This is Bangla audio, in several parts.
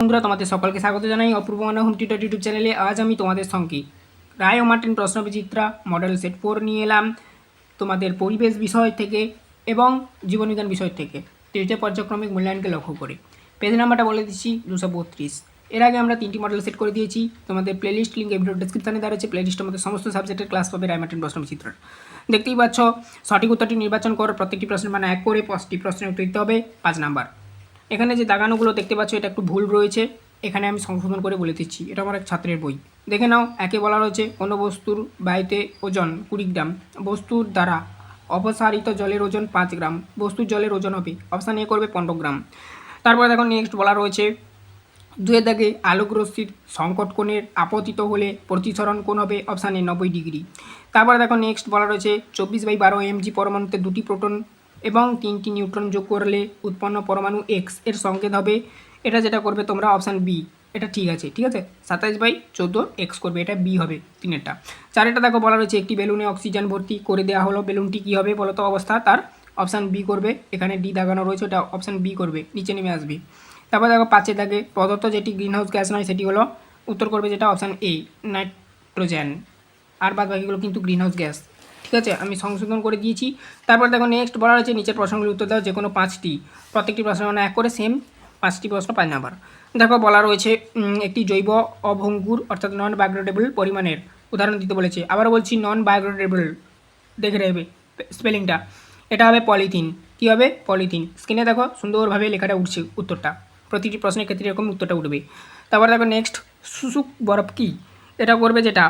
বন্ধুরা, তোমাদের সকলকে স্বাগত জানাই Apurba Manab home tutor YouTube চ্যানেলে। আজ আমি তোমাদের সঙ্গে রায় ও মার্টিন প্রশ্ন বিচিত্রা মডেল সেট ফোর নিয়ে এলাম, তোমাদের পরিবেশ বিষয় থেকে এবং জীবনবিজ্ঞান বিষয় থেকে। তৃতীয় পর্যায়ক্রমিক মূল্যায়নকে লক্ষ্য করে। পেজ নাম্বারটা বলে দিচ্ছি, দুশো বত্রিশ। এর আগে আমরা তিনটি মডেল সেট করে দিয়েছি। তোমাদের প্লেলিস্ট লিঙ্ক ভিডিও ডিসক্রিপশনে দেওয়া রয়েছে। প্লেলিস্টের মধ্যে সমস্ত সাবজেক্টের ক্লাস পাবে রায় মার্টিন প্রশ্ন বিচিত্রার দেখতেই পাচ্ছ, সঠিক উত্তরটি নির্বাচন করো। প্রত্যেকটি প্রশ্নের মানে এক করে পাঁচটি প্রশ্নের উত্তর দিতে হবে। পাঁচ নাম্বার। এখানে যে দাগানোগুলো দেখতে পাচ্ছ, এটা একটু ভুল রয়েছে। এখানে আমি সংশোধন করে বলে দিচ্ছি। এটা আমার এক ছাত্রের বই। দেখে নাও, একে বলা রয়েছে কোনো বস্তুর বায়ুতে ওজন কুড়ি গ্রাম। বস্তুর দ্বারা অপসারিত জলের ওজন পাঁচ গ্রাম। বস্তুর জলের ওজন হবে অপশান এ করবে পনেরো গ্রাম। তারপরে দেখো নেক্সট বলা রয়েছে, দুয়ের দাগে আলোক রশ্মির সংকট কোণের আপতিত হলে প্রতিসরণ কোণ হবে অপশান নব্বই ডিগ্রি। তারপরে দেখো নেক্সট বলা রয়েছে, চব্বিশ বাই বারো এমজি পরমাণুতে দুটি প্রোটন এবং তিনটি নিউট্রন যোগ করলে উৎপন্ন পরমাণু এক্সের সংকেত হবে। এটা যেটা করবে তোমরা অপশান বি এটা ঠিক আছে ঠিক আছে? সাতাইশ বাই চোদ্দ এক্স করবে, এটা বি হবে তিনেরটা। চারেরটা দেখো, বলা রয়েছে একটি বেলুনে অক্সিজেন ভর্তি করে দেওয়া হলো। বেলুনটি কী হবে বলো তো অবস্থা? তার অপশান বি করবে। এখানে ডি দাগানো রয়েছে, ওটা অপশান বি করবে। নিচে নেমে আসবে। তারপর দেখো, পাঁচে দাগে প্রদত্ত যেটি গ্রিনহাউস গ্যাস নয়, সেটি হলো উত্তর করবে যেটা অপশান এ নাইট্রোজেন আর বাদ বাকিগুলো কিন্তু গ্রিনহাউস গ্যাস ঠিক আছে? আমি সংশোধন করে দিয়েছি। তারপর দেখো নেক্সট বলা রয়েছে নিচের প্রশ্নগুলির উত্তর দাও যে কোনো পাঁচটি। প্রত্যেকটি প্রশ্ন মানে এক করে সেম পাঁচটি প্রশ্ন পাঁচ নাম্বার দেখো বলা রয়েছে একটি জৈব অভঙ্গুর, অর্থাৎ নন বায়োগ্রেডেবল পরিমাণের, উদাহরণ দিতে বলেছে। আবারও বলছি নন বায়োগ্রেডেবল দেখে নেবে স্পেলিংটা এটা হবে পলিথিন কী হবে? পলিথিন স্ক্রিনে দেখো, সুন্দরভাবে লেখাটা উঠছে উত্তরটা। প্রতিটি প্রশ্নের ক্ষেত্রে এরকম উত্তরটা উঠবে। তারপর দেখো নেক্সট শুশুক বরফ কী? এটা করবে যেটা,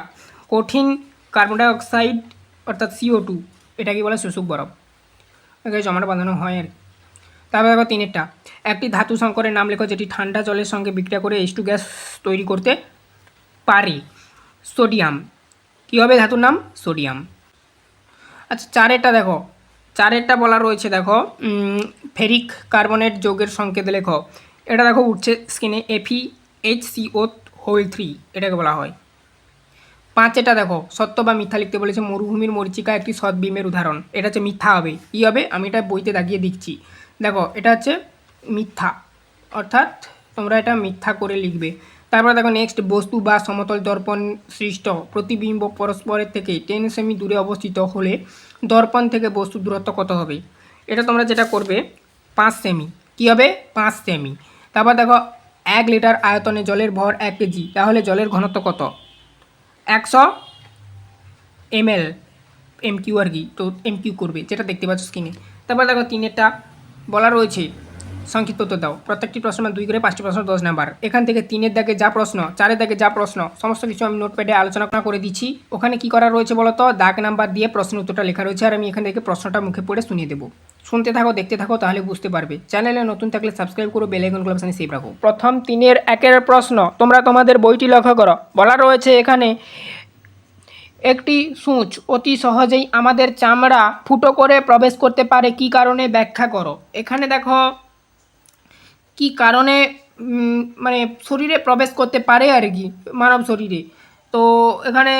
কঠিন কার্বন ডাইঅক্সাইড অর্থাৎ সিও টু এটাকে বলে শুশুক বরফ। এখানে জমাটা বাঁধানো হয় আর। তারপর দেখো তিনেরটা। একটি ধাতু সংকরের নাম লেখো, যেটি ঠান্ডা জলের সঙ্গে বিক্রিয়া করে এইচ টু গ্যাস তৈরি করতে পারে। সোডিয়াম। কী হবে ধাতুর নাম? সোডিয়াম। আচ্ছা চারেরটা দেখো। চারেরটা বলা রয়েছে, দেখো। ফেরিক কার্বনেট যৌগের সংকেত লেখো। এটা দেখো উঠছে স্ক্রিনে এফি এইচ সি হোল থ্রি এটাকে বলা হয়। পাঁচেটা দেখো, সত্য বা মিথ্যা লিখতে বলেছে মরুভূমির মরিচিকা একটি সদ্বিমের উদাহরণ। এটা হচ্ছে মিথ্যা হবে। কী হবে? আমি এটা বইতে দাগিয়ে দিচ্ছি দেখো, এটা হচ্ছে মিথ্যা। অর্থাৎ তোমরা এটা মিথ্যা করে লিখবে। তারপরে দেখো নেক্সট বস্তু বা সমতল দর্পণ সৃষ্ট। প্রতিবিম্ব পরস্পরের থেকে টেন সেমি দূরে অবস্থিত হলে দর্পণ থেকে বস্তুর দূরত্ব কত হবে? এটা তোমরা যেটা করবে, পাঁচ সেমি। কী হবে? পাঁচ সেমি। তারপর দেখো, এক লিটার আয়তনে জলের ভর এক কেজি। তাহলে জলের ঘনত্ব কত? একশো এমএল এম কিউ আর কি, তো এম কিউ করবে, যেটা দেখতে পাচ্ছ স্ক্রিনে তারপর দেখো তিনেরটা বলা রয়েছে, সংক্ষিপ্ত উত্তর দাও। প্রত্যেকটি প্রশ্ন দুই করে পাঁচটি প্রশ্ন, দশ নাম্বার। এখান থেকে তিনের দাগে যা প্রশ্ন, চারের দাগে যা প্রশ্ন, সমস্ত কিছু আমি নোটপ্যাডে আলোচনা করে দিচ্ছি। ওখানে কি করা রয়েছে বলো তো দাগ নাম্বার দিয়ে প্রশ্ন উত্তরটা লেখা রয়েছে, আর আমি এখান থেকে প্রশ্নটা মুখে পড়ে শুনিয়ে দেবো। শুনতে থাকো, দেখতে থাকো, তাহলে বুঝতে পারবে। চ্যানেলে নতুন থাকলে সাবস্ক্রাইব করো বেল আইকন অপশানে সেভ রাখো। প্রথম তিনের একের প্রশ্ন, তোমরা তোমাদের বইটি লক্ষ্য করো। বলা রয়েছে এখানে, একটি সূচ অতি সহজেই আমাদের চামড়া ফুটো করে প্রবেশ করতে পারে, কি কারণে ব্যাখ্যা করো। এখানে দেখো, কি কারণে মানে শরীরে প্রবেশ করতে পারে আর কি, মানব শরীরে। তো এখানে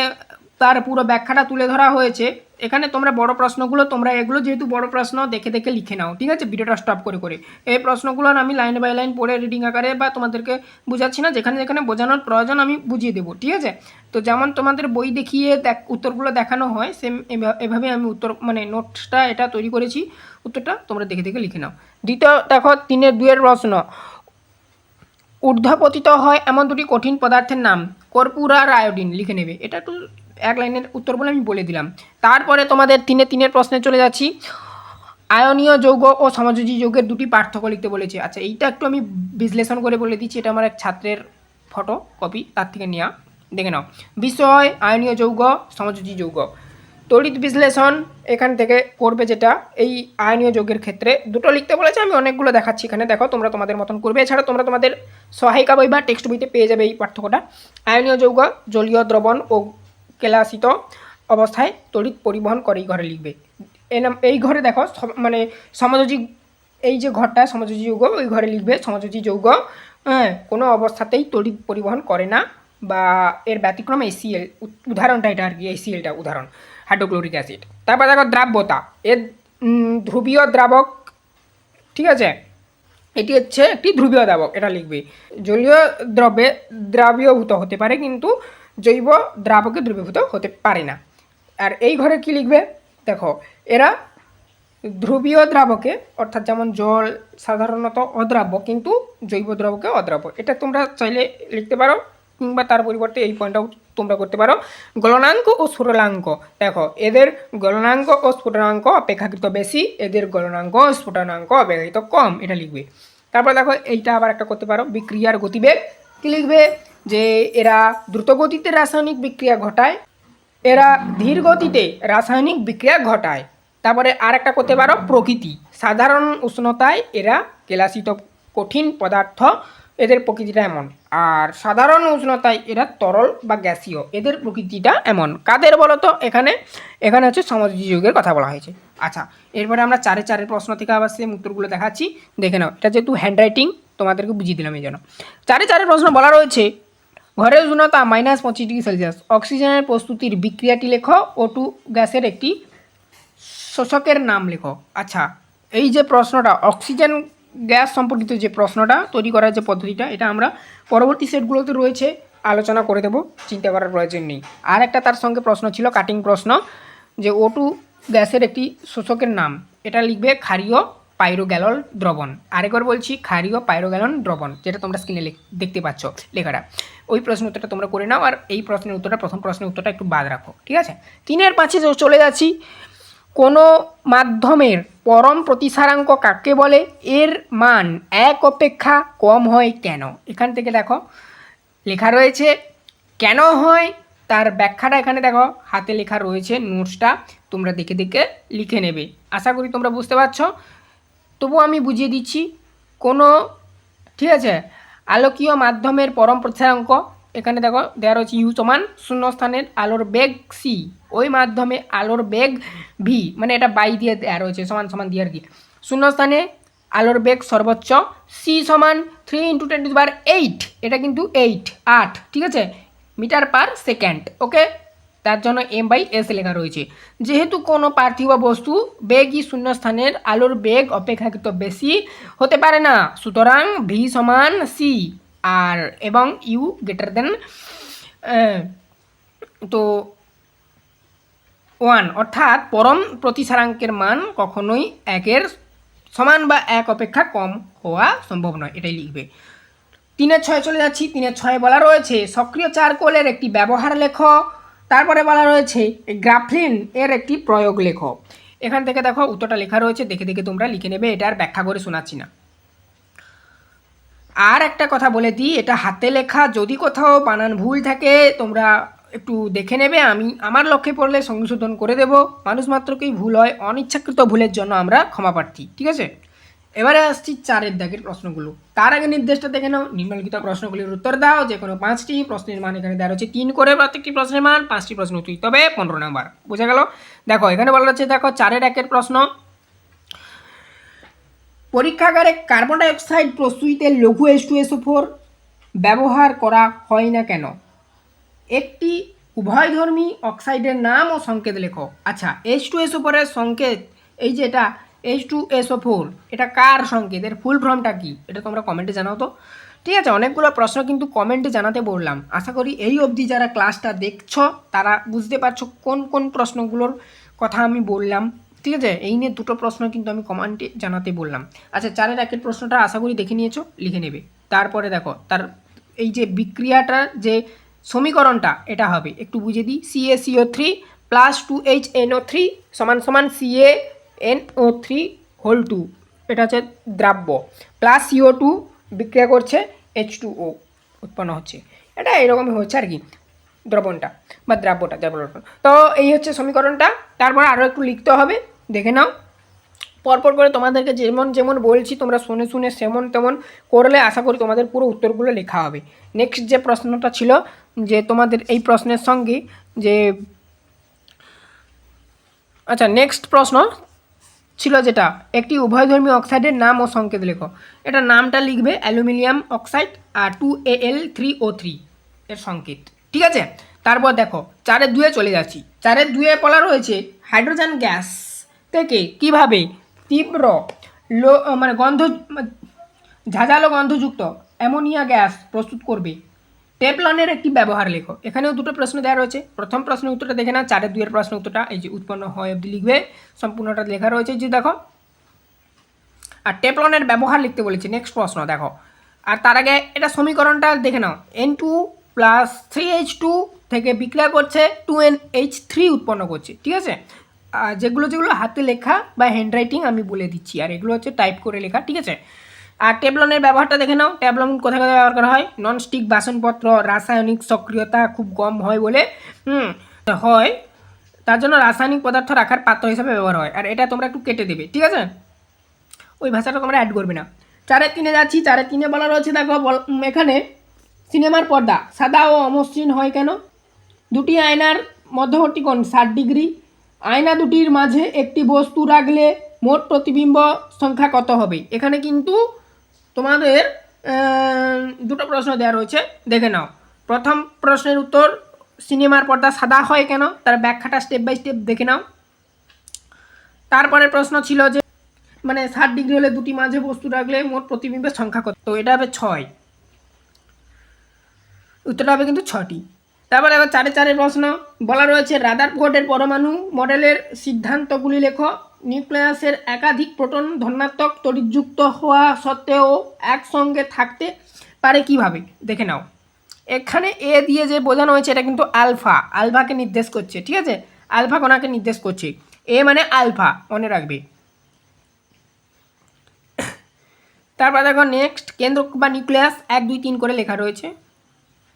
তার পুরো ব্যাখ্যাটা তুলে ধরা হয়েছে। এখানে তোমরা বড় প্রশ্নগুলো, তোমরা এগুলো যেহেতু বড় প্রশ্ন, দেখে দেখে লিখে নাও, ঠিক আছে? ভিডিওটা স্টপ করে করে। এই প্রশ্নগুলো আমি লাইন বাই লাইন পড়ে রিডিং আকারে বা তোমাদেরকে বোঝাচ্ছি না, যেখানে যেখানে বোঝানোর প্রয়োজন আমি বুঝিয়ে দেবো, ঠিক আছে? তো যেমন তোমাদের বই দেখিয়ে দেখ, উত্তরগুলো দেখানো হয় সেম এভাবে আমি উত্তর মানে নোটসটা এটা তৈরি করেছি, উত্তরটা তোমরা দেখে দেখে লিখে নাও। দ্বিতীয় দেখো, তিনের দুয়ের প্রশ্ন। ঊর্ধ্বপতিত হয় এমন দুটি কঠিন পদার্থের নাম, কর্পূর আর আয়োডিন, লিখে নেবে। এটা একটু এক লাইনের উত্তর বলে আমি বলে দিলাম। তারপরে তোমাদের তিনে তিনের প্রশ্নে চলে যাচ্ছি। আয়নীয় যৌগ ও সমাযোজী যৌগের দুটি পার্থক্য লিখতে বলেছে। আচ্ছা এইটা একটু আমি বিশ্লেষণ করে বলে দিচ্ছি। এটা আমার এক ছাত্রের ফটো কপি তার থেকে নেওয়া দেখে নাও। বিষয়, আয়নীয় যৌগ, সমাযোজী যৌগ। তড়িৎ বিশ্লেষণ, এখান থেকে করবে যেটা, এই আয়নীয় যৌগের ক্ষেত্রে। দুটো লিখতে বলেছে, আমি অনেকগুলো দেখাচ্ছি এখানে। দেখো, তোমরা তোমাদের মতন করবে। এছাড়া তোমরা তোমাদের সহায়িকা বই বা টেক্সট বইতে পেয়ে যাবে এই পার্থক্যটা। আয়নীয় যৌগ, জলীয় দ্রবণ ও কেলাসিত অবস্থায় তড়িৎ পরিবহন করে এই ঘরে লিখবে। এই ঘরে দেখো মানে সমাযোজী, এই যে ঘরটা, সমাযোজী যৌগ, ওই ঘরে লিখবে সমাযোজী যৌগ হ্যাঁ কোনো অবস্থাতেই তড়িৎ পরিবহন করে না বা এর ব্যতিক্রম এসিএল উদাহরণটা এটা আর কি এসিএলটা উদাহরণ হাইড্রোক্লোরিক অ্যাসিড তারপর দেখো দ্রাব্যতা এর ধ্রুবীয় দ্রাবক, ঠিক আছে? এটি হচ্ছে একটি ধ্রুবীয় দ্রাবক, এটা লিখবে। জলীয় দ্রব্যে দ্রাবীয়ভূত হতে পারে কিন্তু জৈব দ্রাবকে দ্রবীভূত হতে পারে না। আর এই ঘরে কি লিখবে? দেখো, এরা ধ্রুবীয় দ্রাবকে, অর্থাৎ যেমন জল সাধারণত অদ্রাব্য, কিন্তু জৈব দ্রাবকে অদ্রাব্য। এটা তোমরা চাইলে লিখতে পারো, কিংবা তার পরিবর্তে এই পয়েন্টটাও তোমরা করতে পারো। গলনাঙ্ক ও স্ফুটনাঙ্ক। দেখো, এদের গলনাঙ্ক ও স্ফুটনাঙ্ক অপেক্ষাকৃত বেশি, এদের গলনাঙ্ক ও স্ফুটনাঙ্ক অপেক্ষাকৃত কম, এটা লিখবে। তারপর দেখো, এইটা আবার একটা করতে পারো, বিক্রিয়ার গতিবেগ। কী লিখবে? যে এরা দ্রুত গতিতে রাসায়নিক বিক্রিয়া ঘটায়, এরা ধীর গতিতে রাসায়নিক বিক্রিয়া ঘটায়। তারপরে আর একটা করতে পারো প্রকৃতি। সাধারণ উষ্ণতায় এরা কেলাসিত কঠিন পদার্থ, এদের প্রকৃতিটা এমন। আর সাধারণ উষ্ণতায় এরা তরল বা গ্যাসীয়, এদের প্রকৃতিটা এমন। কাদের বলো তো? এখানে এখানে হচ্ছে সমাজী যুগের কথা বলা হয়েছে। আচ্ছা এরপরে আমরা চারে চারের প্রশ্ন থেকে আবার সেম উত্তরগুলো দেখাচ্ছি। দেখে নাও, এটা যেহেতু হ্যান্ডরাইটিং তোমাদেরকে বুঝিয়ে দিলাম এই জন্য। চারে চারের প্রশ্ন বলা রয়েছে ঘরের উষ্ণতা মাইনাস পঁচিশ ডিগ্রি সেলসিয়াস অক্সিজেনের প্রস্তুতির বিক্রিয়াটি লেখো ও টু গ্যাসের একটি শোষকের নাম লেখো। আচ্ছা এই যে প্রশ্নটা, অক্সিজেন গ্যাস সম্পর্কিত যে প্রশ্নটা তৈরি করার যে পদ্ধতিটা, এটা আমরা পরবর্তী সেটগুলোতে রয়েছে, আলোচনা করে দেবো, চিন্তা করার প্রয়োজন নেই। আর একটা তার সঙ্গে প্রশ্ন ছিল কাটিং প্রশ্ন, যে ও টু গ্যাসের একটি শোষকের নাম, এটা লিখবে ক্ষারীয় পাইরোগ্যালল দ্রবণ। আরেকবার বলছি, ক্ষারীয় পাইরোগ্যালন দ্রবণ, যেটা তোমরা স্ক্রিনে দেখতে পাচ্ছ লেখাটা। ওই প্রশ্ন উত্তরটা তোমরা করে নাও আর এই প্রশ্নের উত্তরটা, প্রথম প্রশ্নের উত্তরটা একটু বাদ রাখো, ঠিক আছে? তিনের পাঁচে চলে যাচ্ছি, কোনো মাধ্যমের পরম প্রতিসারাঙ্ক কাকে বলে? এর মান এক অপেক্ষা কম হয় কেন? এখান থেকে দেখো, লেখা রয়েছে, কেন হয়? তার ব্যাখ্যাটা এখানে দেখো, হাতে লেখা রয়েছে নোটসটা তোমরা দেখে দেখে লিখে নেবে। আশা করি তোমরা বুঝতে পারছ। তবু আমি বুঝিয়ে দিচ্ছি, কোনো, ঠিক আছে, আলোকীয় মাধ্যমের পরম প্রতিসারাঙ্ক এখানে দেখো দেওয়া রয়েছে ইউ সমান শূন্যস্থানের আলোর বেগ সি ওই মাধ্যমে আলোর বেগ ভি মানে এটা বাই দিয়ে দেওয়া রয়েছে, সমান সমান দিয়ে আর কি। শূন্যস্থানে আলোর বেগ সর্বোচ্চ সি সমান থ্রি ইন্টু টেন বার এইট এটা কিন্তু এইট আট, ঠিক আছে, মিটার পার সেকেন্ড ওকে তার জন্য এম বাই এস লেখা রয়েছে। যেহেতু কোনো পার্থিব বস্তু বেগই শূন্যস্থানের আলোর বেগ অপেক্ষাকৃত বেশি হতে পারে না, সুতরাং ভি সমান সি আর এবং ইউ গ্রেটার দেন তো ওয়ান অর্থাৎ পরম প্রতিসারাঙ্কের মান কখনোই একের সমান বা এক অপেক্ষা কম হওয়া সম্ভব নয়, এটাই লিখবে। তিনের ছয় চলে যাচ্ছি, তিনের ছয় বলা রয়েছে। সক্রিয় চারকোলের একটি ব্যবহার লেখ তারপরে বলা রয়েছে গ্রাফলিন এর একটি প্রয়োগ লেখ এখান থেকে দেখো উত্তরটা লেখা রয়েছে, দেখে দেখে তোমরা লিখে নেবে, এটা আর ব্যাখ্যা করে শোনাচ্ছি না। আর একটা কথা বলে দিই, এটা হাতে লেখা, যদি কোথাও বানান ভুল থাকে, তোমরা একটু দেখে নেবে, আমি আমার লক্ষ্যে পড়লে সংশোধন করে দেব। মানুষ মাত্রকেই ভুল হয়, অনিচ্ছাকৃত ভুলের জন্য আমরা ক্ষমা প্রার্থী, ঠিক আছে? এবারে আসছি চারের দাগের প্রশ্নগুলো। তার আগে নির্দেশটা দেখে নাও। নিম্নলিখিত প্রশ্নগুলির উত্তর দাও। যে কোনো পাঁচটি প্রশ্নের মান এখানে দেওয়া রয়েছে। তিন করে প্রত্যেকটি প্রশ্নের মান, পাঁচটি প্রশ্ন উত্তর দিতে হবে পনেরো নাম্বার। বোঝা গেল? দেখো, এখানে বলা হচ্ছে দেখো, চারের একের প্রশ্ন। পরীক্ষাগারে কার্বন ডাইঅক্সাইড প্রস্তুতিতে লঘু এস টু এসও ফোর ব্যবহার করা হয় না কেন? একটি উভয়ধর্মী অক্সাইডের নাম ও সংকেত লেখো। আচ্ছা এইচ টু এসও ফোরের সংকেত, এই যে এটা এইচ টু এসও ফোর এটা কার সংকেত? এর ফুল ফর্মটা কি? এটা তোমরা কমেন্টে জানাও তো। ঠিক আছে, অনেকগুলো প্রশ্ন কিন্তু কমেন্টে জানাতে বললাম। আশা করি এই অবধি যারা ক্লাসটা দেখছ, তারা বুঝতে পারছ কোন কোন প্রশ্নগুলোর কথা আমি বললাম। ঠিক আছে, এই নিয়ে দুটো প্রশ্ন কিন্তু আমি কমেন্টে জানাতে বললাম। আচ্ছা চারের একের প্রশ্নটা আশা করি দেখে নিয়েছো, লিখে নেবে। তারপরে দেখো, তার এই যে বিক্রিয়াটার যে সমীকরণটা, এটা হবে। একটু বুঝে দিই CA CO three plus two H NO three সমান সমান CA O three whole two এটা হচ্ছে দ্রাব্য। প্লাস সিও টু বিক্রিয়া করছে এইচ টু ও উৎপন্ন হচ্ছে। এটা এরকমই হচ্ছে আর কি দ্রবণটা বা দ্রাব্যটা দ্রাব্যটা তো এই হচ্ছে সমীকরণটা। তারপর আরও একটু লিখতে হবে, দেখে নাও। পরপর করে তোমাদেরকে যেমন যেমন বলছি, তোমরা শুনে শুনে সেমন তেমন করলে আশা করি তোমাদের পুরো উত্তরগুলো লেখা হবে। নেক্সট যে প্রশ্নটা ছিল, যে তোমাদের এই প্রশ্নের সঙ্গে যে আচ্ছা নেক্সট প্রশ্ন ছিল যেটা? একটি উভয়ধর্মী অক্সাইডের নাম ও সংকেত লেখো। এটা নামটা লিখবে aluminium oxide R two A L three O three এর সংকেত। ঠিক আছে? তারপর দেখো, চারের দুয়ে চলে যাচ্ছি। চারের দুয়ে বলা রয়েছে হাইড্রোজেন গ্যাস থেকে কীভাবে তীব্র লো মানে গন্ধ ঝাঁঝালো গন্ধযুক্ত অ্যামোনিয়া গ্যাস প্রস্তুত করবে? টেপলনের একটি ব্যবহার লেখো। এখানেও দুটো প্রশ্ন দেওয়া রয়েছে। প্রথম প্রশ্নের উত্তরটা দেখে না চারের দুইয়ের প্রশ্ন উত্তরটা এই যে উৎপন্ন হয় অবধি লিখবে। সম্পূর্ণটা লেখা রয়েছে যে দেখো, আর টেপলনের ব্যবহার লিখতে বলেছে। নেক্সট প্রশ্ন, দেখো। আর তার আগে এটা সমীকরণটা দেখে নাও। N two plus three H two থেকে বিক্রিয়া করছে টু এন এইচ থ্রি উৎপন্ন করছে, ঠিক আছে? যেগুলো যেগুলো হাতে লেখা বা হ্যান্ডরাইটিং আমি বলে দিচ্ছি, আর এগুলো হচ্ছে টাইপ করে লেখা, ঠিক আছে? আর টেবলনের ব্যবহারটা দেখে নাও। টেবলন কোথায় কোথায় ব্যবহার করা হয়? ননস্টিক বাসনপত্র, রাসায়নিক সক্রিয়তা খুব কম হয় বলে, হুম, হয়। তার জন্য রাসায়নিক পদার্থ রাখার পাত্র হিসাবে ব্যবহার হয়। আর এটা তোমরা একটু কেটে দেবে, ঠিক আছে? ওই ভাষাটা তোমরা অ্যাড করবে না। চারের তিনে যাচ্ছি, চারে তিনে বলা রয়েছে, দেখো এখানে সিনেমার পর্দা। সাদা ও অমসৃণ হয় কেন? দুটি আয়নার মধ্যবর্তী কোণ ষাট ডিগ্রি। আয়না দুটির মাঝে একটি বস্তু রাখলে মোট প্রতিবিম্ব সংখ্যা কত হবে? এখানে কিন্তু তোমাদের দুটো প্রশ্ন দেওয়া রয়েছে। দেখে নাও। প্রথম প্রশ্নের উত্তর, সিনেমার পর্দা সাদা হয় কেন? তার ব্যাখ্যাটা স্টেপ বাই স্টেপ দেখে নাও। তারপরে প্রশ্ন ছিল যে মানে ষাট ডিগ্রি হলে দুটি মাঝে বস্তু রাখলে মোট প্রতিবিম্বের সংখ্যা কত? তো এটা হবে ছয়। উত্তরটা হবে কিন্তু ছটি। তারপরে আবার চারে চারে প্রশ্ন। বলা রয়েছে, রাদারফোর্ডের পরমাণু মডেলের সিদ্ধান্তগুলি লেখো। নিউক্লিয়াসের একাধিক প্রোটন ধনাত্মক তড়িৎযুক্ত হওয়া সত্ত্বেও একসঙ্গে থাকতে পারে কীভাবে? দেখে নাও। এখানে এ দিয়ে যে বোঝানো হয়েছে, এটা কিন্তু আলফা। আলফাকে নির্দেশ করছে, ঠিক আছে? আলফা কোনাকে নির্দেশ করছে। এ মানে আলফা, মনে রাখবে। তারপর দেখো নেক্সট কেন্দ্র বা নিউক্লিয়াস, এক, দুই, তিন করে লেখা রয়েছে।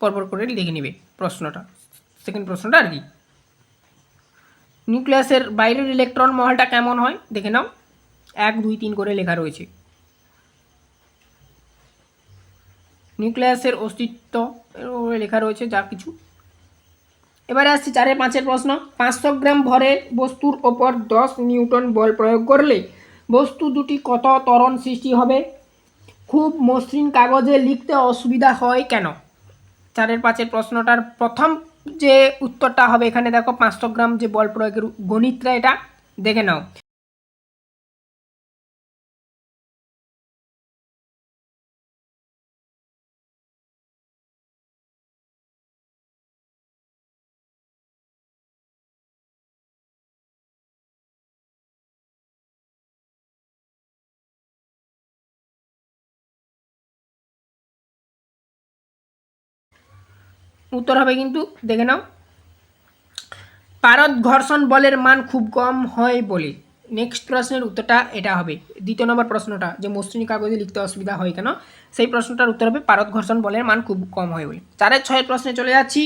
পরপর করে লিখে নেবে প্রশ্নটা। সেকেন্ড প্রশ্নটা আর কি। নিউক্লিয়াসের বাইরের ইলেকট্রন মহলটা কেমন হয়? দেখে নাও। এক, দুই, তিন করে লেখা রয়েছে। নিউক্লিয়াসের অস্তিত্ব লেখা রয়েছে যা কিছু। এবারে আসছি চারের পাঁচের প্রশ্ন। পাঁচশো গ্রাম ভরের বস্তুর ওপর দশ নিউটন বল প্রয়োগ করলে বস্তু দুটি কত ত্বরণ সৃষ্টি হবে? খুব মসৃণ কাগজে লিখতে অসুবিধা হয় কেন? চারের পাঁচের প্রশ্নটার প্রথম যে উত্তরটা হবে এখানে দেখো পাঁচশো গ্রাম যে বল প্রয়োগের গণিতটা এটা দেখে নাও। উত্তর হবে কিন্তু, দেখে নাও। পারদ ঘর্ষণ বলের মান খুব কম হয় বলে। নেক্সট প্রশ্নের উত্তরটা এটা হবে। দ্বিতীয় নম্বর প্রশ্নটা, যে মসৃণ কাগজে লিখতে অসুবিধা হয় কেন? সেই প্রশ্নটার উত্তর হবে, পারদ ঘর্ষণ বলের মান খুব কম হয় বলে। চারের ছয়ের প্রশ্নে চলে যাচ্ছি,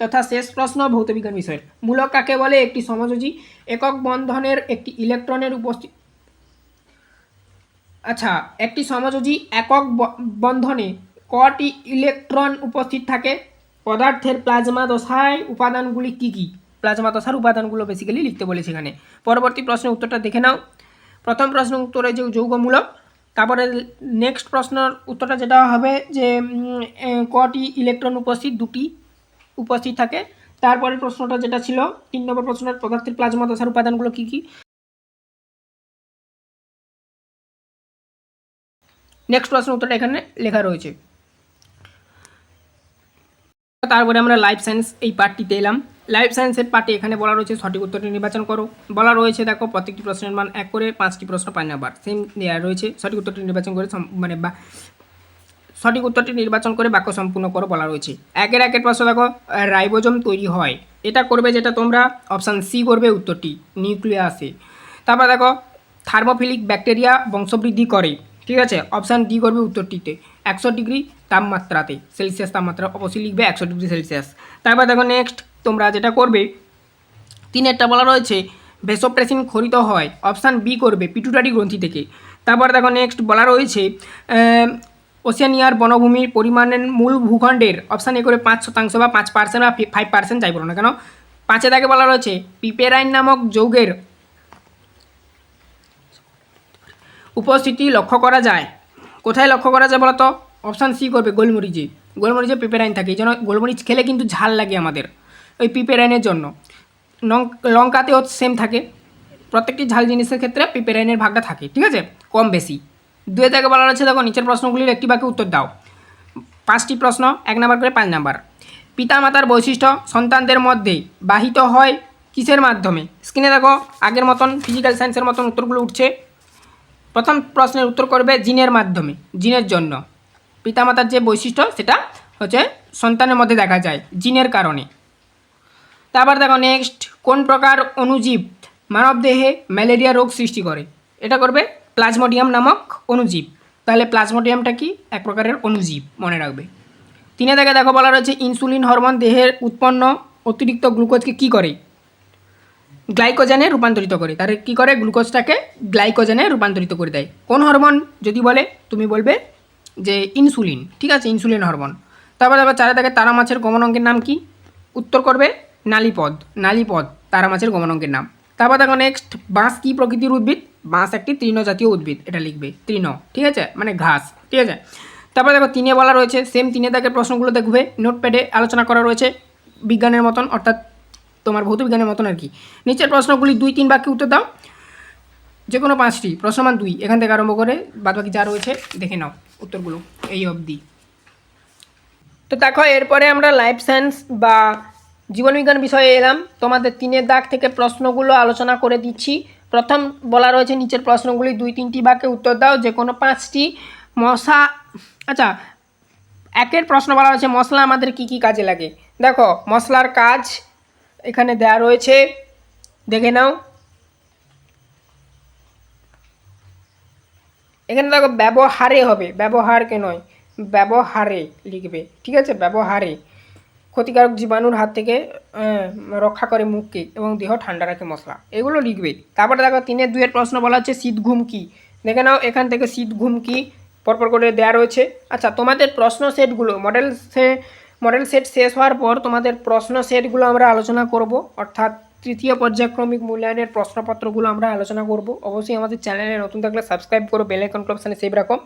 তথা শেষ প্রশ্ন ভৌতবিজ্ঞান বিষয়ের। মূলক কাকে বলে? একটি সমযোজী একক বন্ধনের একটি ইলেকট্রনের উপস্থিত আচ্ছা একটি সমযোজী একক বন্ধনে কটি ইলেকট্রন উপস্থিত থাকে? পদার্থের প্লাজমা দশায় উপাদানগুলি কী কী? প্লাজমা দশার উপাদানগুলো বেসিক্যালি লিখতে বলেছে এখানে। পরবর্তী প্রশ্নের উত্তরটা দেখে নাও। প্রথম প্রশ্ন উত্তরে যে যৌগমূলক, তারপরে নেক্সট প্রশ্নের উত্তরটা যেটা হবে যে কটি ইলেকট্রন উপস্থিত? দুটি উপস্থিত থাকে। তারপরের প্রশ্নটা যেটা ছিল, তিন নম্বর প্রশ্নের পদার্থের প্লাজমা দশার উপাদানগুলো কী কী? নেক্সট প্রশ্ন উত্তরটা এখানে লেখা রয়েছে। তারপরে আমরা লাইফ সায়েন্স এই পার্টটিতে এলাম। লাইফ সায়েন্সের পার্টি এখানে বলা রয়েছে সঠিক উত্তরটি নির্বাচন করো। বলা রয়েছে দেখো, প্রত্যেকটি প্রশ্নের মান এক করে পাঁচটি প্রশ্ন পাঁচ নাম্বার। সেম দেওয়া রয়েছে, সঠিক উত্তরটি নির্বাচন করে মানে বা সঠিক উত্তরটি নির্বাচন করে বাক্য সম্পূর্ণ করো বলা রয়েছে। একের একের প্রশ্ন দেখো রাইবোজম তৈরি হয়। এটা করবে যেটা তোমরা অপশান সি করবে উত্তরটি নিউক্লিয়াসে তারপর দেখো থার্মোফিলিক ব্যাকটেরিয়া বংশবৃদ্ধি করে। ঠিক আছে? অপশান ডি করবে উত্তরটিতে। একশো ডিগ্রি তাপমাত্রাতে, সেলসিয়াস তাপমাত্রা, অবশ্যই লিখবে একশো ডিগ্রি সেলসিয়াস। তারপর দেখো নেক্সট তোমরা যেটা করবে তিনেরটা বলা রয়েছে, ভেসোপ্রেসিন খরিত হয়, অপশান বি করবে, পিটুটারি গ্রন্থি থেকে। তারপর দেখো নেক্সট বলা রয়েছে ওশেনিয়ার বনভূমির পরিমাণের মূল ভূখণ্ডের, অপশান এ করে পাঁচ শতাংশ বা পাঁচ পার্সেন্ট বা ফাইভ পার্সেন্ট যাই বলো না কেন? পাঁচে দাগে বলা রয়েছে, পিপেরাইন নামক যৌগের উপস্থিতি লক্ষ্য করা যায়। কোথায় লক্ষ্য করা যায় বলতো? অপশান সি করবে গোলমরিচে। গোলমরিচে পিপেরাইন থাকে, এই জন্য গোলমরিচ খেলে কিন্তু ঝাল লাগে আমাদের, ওই পিপেরাইনের জন্য। লং- লঙ্কাতেও সেম থাকে। প্রত্যেকটি ঝাল জিনিসের ক্ষেত্রে পিপেরাইনের ভাগটা থাকে, ঠিক আছে? কম বেশি। দুয়ে থেকে বলা রয়েছে দেখো, নিচের প্রশ্নগুলির একটি বাকি উত্তর দাও। পাঁচটি প্রশ্ন, এক নাম্বার করে পাঁচ নাম্বার। পিতামাতার বৈশিষ্ট্য, সন্তানদের মধ্যে বাহিত হয় কিসের মাধ্যমে? স্ক্রিনে দেখো, আগের মতন ফিজিক্যাল সায়েন্সের মতন উত্তরগুলো উঠছে। প্রথম প্রশ্নের উত্তর করবে জিনের মাধ্যমে, জিনের জন্য। পিতামাতার যে বৈশিষ্ট্য, সেটা হচ্ছে সন্তানের মধ্যে দেখা যায়, জিনের কারণে। তারপর দেখো নেক্সট কোন প্রকার অণুজীব মানবদেহে ম্যালেরিয়া রোগ সৃষ্টি করে? এটা করবে প্লাজমোডিয়াম নামক অণুজীব তাহলে প্লাজমোডিয়ামটা কি? এক প্রকারের অণুজীব মনে রাখবে। তিনে থেকে দেখো বলা রয়েছে, ইনসুলিন হরমোন দেহের উৎপন্ন অতিরিক্ত গ্লুকোজকে কি করে? গ্লাইকোজেনে রূপান্তরিত করে। তার কি করে? গ্লুকোজটাকে গ্লাইকোজেনে রূপান্তরিত করে দেয়। কোন হরমোন? যদি বলে, তুমি বলবে যে ইনসুলিন। ঠিক আছে, ইনসুলিন হরমোন। তারপর দেখো চারে থেকে তারা মাছের গমন অঙ্গের নাম কি? উত্তর করবে, নালীপদ। নালীপদ, তারা মাছের গমন অঙ্গের নাম। তারপর দেখো নেক্সট বাঁশ কী প্রকৃতির উদ্ভিদ? বাঁশ একটি তৃণজাতীয় উদ্ভিদ, এটা লিখবে। তৃণ, ঠিক আছে? মানে ঘাস, ঠিক আছে? তারপর দেখো তিনে বলা রয়েছে সেম তিনে দাগের প্রশ্নগুলো দেখবে। নোটপ্যাডে আলোচনা করা রয়েছে বিজ্ঞানের মতন, অর্থাৎ তোমার ভৌত বিজ্ঞানের মতন আর কি। নিচের প্রশ্নগুলি দুই, তিন বাক্যে উত্তর দাও। যে কোনো পাঁচটি, প্রশ্নমান দুই, এখান থেকে আরম্ভ করে বাদ বাকি যা রয়েছে দেখে নাও উত্তরগুলো এই অবধি। তো দেখো, এরপরে আমরা লাইফ সায়েন্স বা জীবনবিজ্ঞান বিষয়ে এলাম। তোমাদের তিনের দাগ থেকে প্রশ্নগুলো আলোচনা করে দিচ্ছি। প্রথম বলা রয়েছে নিচের প্রশ্নগুলি দুই, তিনটি বাক্যে উত্তর দাও। যে কোনো পাঁচটি মশা আচ্ছা একের প্রশ্ন বলা হয়েছে, মশলা আমাদের কি কি কাজে লাগে? দেখো, মশলার কাজ এখানে দেয়া রয়েছে, দেখে নাও। এখানে দেখো ব্যবহারে হবে, ব্যবহারকে নয়, ব্যবহারে লিখবে, ঠিক আছে? ব্যবহারে। ক্ষতিকারক জীবাণুর হাত থেকে রক্ষা করে মুখকে এবং দেহ ঠান্ডা রাখে মশলা। এগুলো লিখবে। তারপরে দেখো তিনের দুয়ের প্রশ্ন বলা হচ্ছে, শীত ঘুম কি? দেখে নাও, এখান থেকে শীত ঘুম কি? পরপর করে দেওয়া রয়েছে। আচ্ছা তোমাদের প্রশ্ন সেটগুলো মডেল সে মডেল সেট শেষ হওয়ার পর তোমাদের প্রশ্ন সেটগুলো আমরা আলোচনা করব, অর্থাৎ তৃতীয় পর্যায়ক্রমিক মূল্যায়নের প্রশ্নপত্রগুলো আমরা আলোচনা করব। অবশ্যই আমাদের চ্যানেলে নতুন থাকলে সাবস্ক্রাইব করো বেল আইকন অপশানে সেভ রাখো।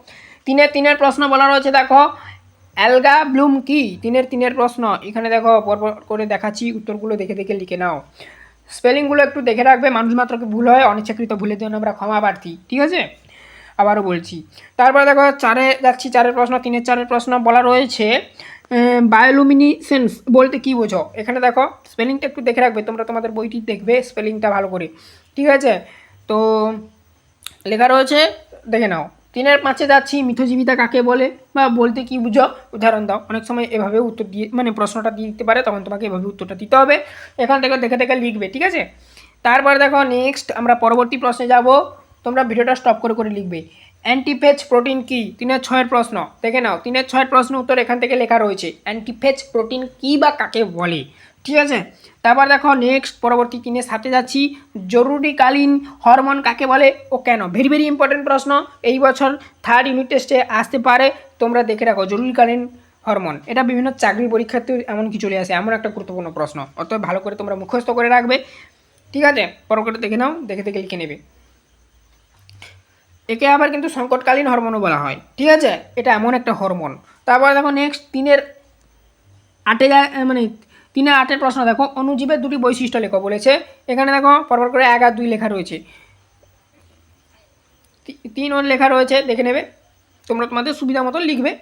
তিনের তিনের প্রশ্ন বলা রয়েছে, দেখো, অ্যালগা ব্লুম কি? তিনের তিনের প্রশ্ন। এখানে দেখো, পরপর করে দেখাচ্ছি, উত্তরগুলো দেখে দেখে লিখে নাও। স্পেলিংগুলো একটু দেখে রাখবে, মানুষ মাত্রকে ভুল হয়, অনিচ্ছাকৃত ভুলের জন্য আমরা ক্ষমা প্রার্থী, ঠিক আছে? আবারও বলছি। তারপরে দেখো, চারে যাচ্ছি, চারের প্রশ্ন, তিনের চারের প্রশ্ন বলা রয়েছে বায়োলুমিনিসেন্স বলতে কি বোঝো? এখানে দেখো স্পেলিংটা একটু দেখে রাখবে, তোমরা তোমাদের বইটি দেখবে স্পেলিংটা ভালো করে। ঠিক আছে? তো, লেখা রয়েছে, দেখে নাও। তিনের পাঁচে যাচ্ছি, মিথজীবিতা কাকে বলে? বা বলতে কি বুঝো? উদাহরণ দাও। অনেক সময় এভাবে উত্তর দিয়ে মানে প্রশ্নটা দিয়ে দিতে পারে, তখন তোমাকে এভাবে উত্তরটা দিতে হবে। এখান থেকে দেখে দেখে লিখবে, ঠিক আছে? তারপর দেখো নেক্সট আমরা পরবর্তী প্রশ্নে যাব। তোমরা ভিডিওটা স্টপ করে করে লিখবে। অ্যান্টিফেজ প্রোটিন কি? তিনের ছয়ের প্রশ্ন। দেখে নাও, তিনের ছয়ের প্রশ্ন উত্তর এখান থেকে লেখা রয়েছে। অ্যান্টিফেজ প্রোটিন কি বা কাকে বলে? ঠিক আছে? তারপর দেখো নেক্সট পরবর্তী তিনের সাথে যাচ্ছি। জরুরিকালীন হরমোন কাকে বলে ও কেন? ভেরি ভেরি ইম্পর্টেন্ট প্রশ্ন। এই বছর থার্ড ইউনিট টেস্টে আসতে পারে। তোমরা দেখে রাখো, জরুরিকালীন হরমোন। এটা বিভিন্ন চাকরি পরীক্ষাতে এমনকি চলে আসে, এমন একটা গুরুত্বপূর্ণ প্রশ্ন। অতএব ভালো করে তোমরা মুখস্থ করে রাখবে। ঠিক আছে? পরবর্তী দেখে নাও, দেখে দেখে লিখে নেবে। একে আবার কিন্তু সংকটকালীন হরমোনও বলা হয়। ঠিক আছে? এটা এমন একটা হরমোন। তারপরে দেখো নেক্সট তিনের আটে মানে তিনের আটের প্রশ্ন দেখো, অনুজীবের দুটি বৈশিষ্ট্য লেখো বলেছে। এখানে দেখো পরপর করে এক আর দুই লেখা রয়েছে। তিন ওর লেখা রয়েছে, দেখে নেবে। তোমরা তোমাদের সুবিধা মতো লিখবে।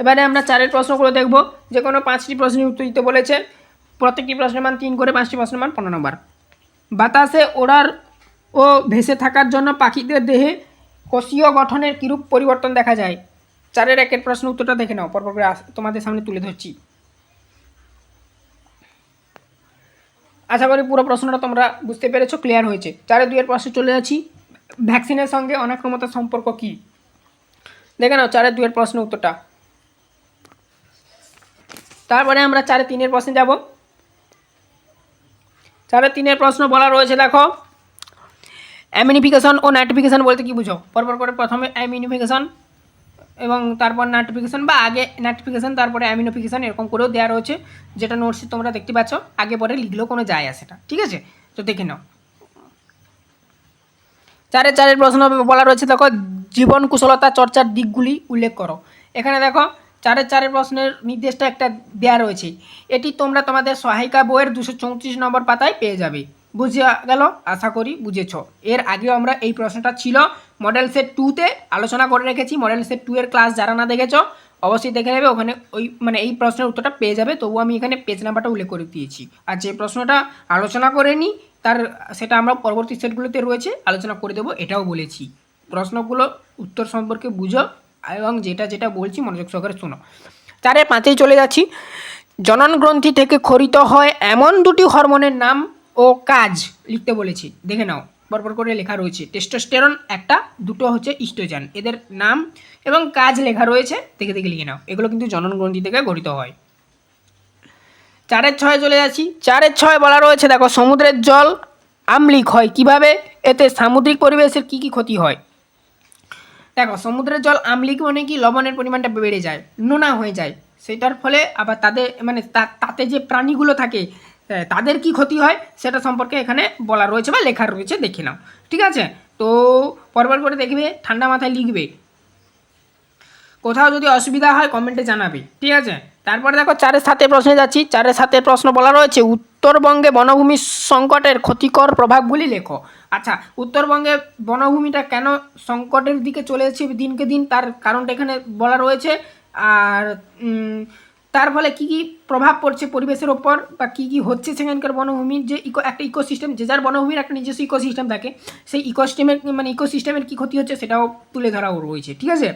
এবারে আমরা চারের প্রশ্নগুলো দেখব। যে কোনো পাঁচটি প্রশ্নের উত্তর দিতে বলেছে। প্রত্যেকটি প্রশ্নের মান তিন করে পাঁচটি প্রশ্নের মান পনেরো নম্বর। বাতাসে ওড়ার ও ভেসে থাকার জন্য পাখিদের দেহে কোষীয় গঠনের কিরূপ পরিবর্তন দেখা যায়? চারের একের প্রশ্ন উত্তরটা দেখে নাও, পরপর করে তোমাদের সামনে তুলে ধরছি। আশা করি পুরো প্রশ্নটা তোমরা বুঝতে পেরেছ ক্লিয়ার হয়েছে। চারে দুইয়ের প্রশ্নে চলে যাচ্ছি। ভ্যাকসিনের সঙ্গে অনাক্রমতার সম্পর্ক কী? দেখে নাও চারের দুইয়ের প্রশ্ন উত্তরটা। তারপরে আমরা চারে তিনের প্রশ্নে যাব। চারে তিনের প্রশ্ন বলা রয়েছে, দেখো। অ্যামিনিফিকেশন ও নাইট্রিফিকেশন বলতে কি বুঝো? পরপর করে প্রথমে অ্যামিনিফিকেশন এবং তারপর নাইট্রিফিকেশন বা আগে নাইট্রিফিকেশন তারপরে অ্যামিনোফিকেশন এরকম করেও দেওয়া রয়েছে, যেটা নোটসে তোমরা দেখতে পাচ্ছ। আগে পরে লিখলেও কোনো যায় আসে না, ঠিক আছে? তো দেখে নাও। চারের চারের প্রশ্ন বলা রয়েছে, দেখো, জীবন কুশলতা চর্চার দিকগুলি উল্লেখ করো। এখানে দেখো, চারের চারের প্রশ্নের নির্দেশটা একটা দেয়া রয়েছে। এটি তোমরা তোমাদের সহায়িকা বইয়ের দুশো চৌত্রিশ নম্বর পাতায় পেয়ে যাবে। বুঝে গেল? আশা করি বুঝেছ। এর আগেও আমরা এই প্রশ্নটা ছিল মডেল সেট টুতে আলোচনা করে রেখেছি। মডেল সেট টু এর ক্লাস যারা না দেখেছ, অবশ্যই দেখে নেবে। ওখানে ওই মানে এই প্রশ্নের উত্তরটা পেয়ে যাবে। তবু আমি এখানে পেজ নাম্বারটা উল্লেখ করে দিয়েছি। আর যে প্রশ্নটা আলোচনা করে নিই তার, সেটা আমরা পরবর্তী সেটগুলোতে রয়েছে, আলোচনা করে দেবো, এটাও বলেছি। প্রশ্নগুলো উত্তর সম্পর্কে বুঝো, এবং যেটা যেটা বলছি, মনোযোগ সহকারে শোনো। চারের পাঁচেই চলে যাচ্ছি। জনন গ্রন্থি থেকে খরিত হয় এমন দুটি হরমোনের নাম ও কাজ লিখতে বলেছি। দেখে নাও, পরপর করে লেখা রয়েছে। টেস্টোস্টেরন একটা, দুটো হচ্ছে ইস্ট্রোজেন এদের নাম এবং কাজ লেখা রয়েছে, দেখে দেখে লিখে নাও। এগুলো কিন্তু জননগ্রন্থি থেকে গঠিত হয়। চারের ছয় চলে যাচ্ছি। চারের ছয় বলা রয়েছে, দেখো, সমুদ্রের জল আমলিক হয় কীভাবে? এতে সামুদ্রিক পরিবেশের কি কি ক্ষতি হয়? দেখো, সমুদ্রের জল আমলিক মানে কি? লবণের পরিমাণটা বেড়ে যায়, নোনা হয়ে যায়। সেটার ফলে আবার তাদের মানে তাতে যে প্রাণীগুলো থাকে তাদের কি ক্ষতি হয় সেটা সম্পর্কে এখানে বলা রয়েছে বা লেখা রয়েছে, দেখে নাও। ঠিক আছে? তো পরবার করে দেখবে, ঠান্ডা মাথায় লিখবে। কোথাও যদি অসুবিধা হয় কমেন্টে জানাবে। ঠিক আছে? তারপরে দেখো, চারের সাথে প্রশ্নে যাচ্ছি। চারের সাথে প্রশ্ন বলা রয়েছে, উত্তরবঙ্গে বনভূমি সংকটের ক্ষতিকর প্রভাবগুলি লেখো। আচ্ছা উত্তরবঙ্গে বনভূমিটা কেন সংকটের দিকে চলে যাচ্ছে দিনকে দিন? তার কারণটা এখানে বলা রয়েছে। আর তার ফলে কি কি প্রভাব পড়ছে পরিবেশের ওপর বা কি কি হচ্ছে সেখানকার বনভূমির যে ইকো একটা ইকোসিস্টেম যে যার বনভূমির একটা নিজস্ব ইকোসিস্টেম থাকে, সেই ইকোসিস্টেমের মানে ইকোসিস্টেমের কী ক্ষতি হচ্ছে সেটাও তুলে ধরাও রয়েছে ঠিক আছে?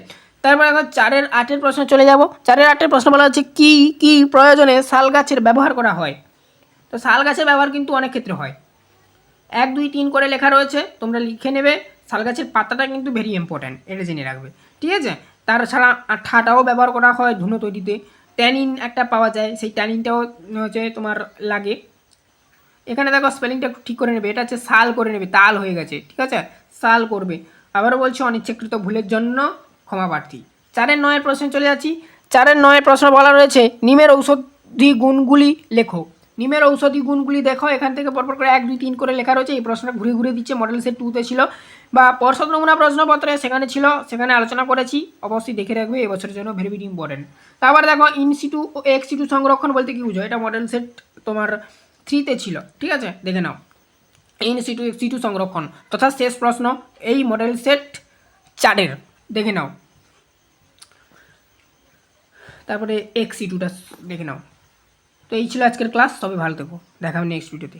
তারপর এখন চারের আটের প্রশ্ন চলে যাব। চারের আটের প্রশ্ন বলা হচ্ছে, কি কি প্রয়োজনে শাল গাছের ব্যবহার করা হয়? তো শাল গাছের ব্যবহার কিন্তু অনেক ক্ষেত্রে হয়। এক, দুই, তিন করে লেখা রয়েছে, তোমরা লিখে নেবে, শাল গাছের পাতাটা কিন্তু ভেরি ইম্পর্ট্যান্ট এটা জেনে রাখবে, ঠিক আছে? তাছাড়া ঠাটাও ব্যবহার করা হয় ধুনো তৈরিতে ট্যানিন একটা পাওয়া যায়, সেই ট্যানিনটাও হচ্ছে তোমার লাগে। এখানে দেখো স্পেলিংটা ঠিক করে নেবে, এটা হচ্ছে সাল করে নেবে, তাল হয়ে গেছে, ঠিক আছে? সাল করবে। আবারও বলছি, অনিচ্ছাকৃত ভুলের জন্য ক্ষমা প্রার্থী। চারের নয়ের প্রশ্ন চলে যাচ্ছি। চারের নয়ের প্রশ্ন বলা রয়েছে, নিমের ঔষধি গুণগুলি লেখো। নিমের ঔষধি গুণগুলি দেখো, এখান থেকে পরপর করে এক, দুই, তিন করে লেখা রয়েছে, এই প্রশ্নটা ঘুরে ঘুরে দিচ্ছে মডেল সেট টুতে ছিল। বা পর্ষদ নমুনা প্রশ্নপত্রে সেখানে ছিল, সেখানে আলোচনা করেছি, অবশ্যই দেখে রাখবে, এবছরের জন্য ভেরি ভেরি ইম্পর্টেন্ট তারপর দেখো ইনসিটু ও এক্সিটু সংরক্ষণ বলতে কি বুঝো? এটা মডেল সেট তোমার থ্রিতে ছিল, ঠিক আছে? দেখে নাও। ইন সিটু সিটু সংরক্ষণ। তথা শেষ প্রশ্ন, এই মডেল সেট চারের। দেখে নাও। তারপরে এক্স সিটুটা দেখে নাও। তো এই ছিল আজকের ক্লাস সবাই ভালো থেকো। দেখা হবে নেক্সট ভিডিওতে